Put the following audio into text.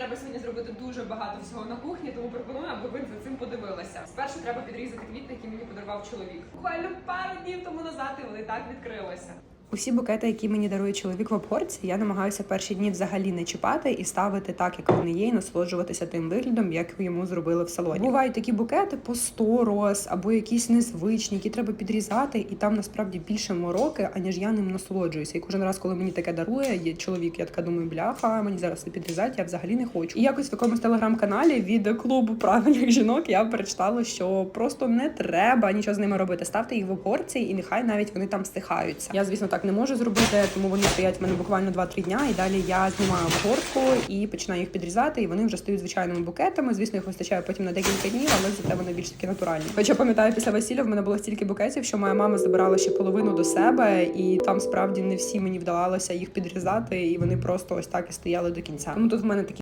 треба сьогодні зробити дуже багато всього на кухні, тому пропоную, аби ви за цим подивилися. Спершу треба підрізати квіти, які мені подарував чоловік. Буквально пару днів тому назад і вони так відкрилися. Усі букети, які мені дарує чоловік в обгорці, я намагаюся перші дні взагалі не чіпати і ставити так, як вони є, і насолоджуватися тим виглядом, як йому зробили в салоні. Бувають такі букети по 100 роз або якісь незвичні, які треба підрізати, і там насправді більше мороки, аніж я ним насолоджуюся. І кожен раз, коли мені таке дарує, є чоловік, я така думаю, бляха, мені зараз це підрізати, я взагалі не хочу. І якось в якомусь телеграм-каналі від клубу правильних жінок я перечитала, що просто не треба нічого з ними робити. Ставте їх в обгорці, і нехай навіть вони там стихаються. Я, звісно, так не можу зробити, тому вони стоять в мене буквально 2-3 дня. І далі я знімаю обгортку і починаю їх підрізати, і вони вже стають звичайними букетами. Звісно, їх вистачає потім на декілька днів, але зате вони більш такі натуральні. Хоча пам'ятаю, після весілля в мене було стільки букетів, що моя мама забирала ще половину до себе, і там справді не всі мені вдавалося їх підрізати, і вони просто ось так і стояли до кінця. Тому тут в мене такі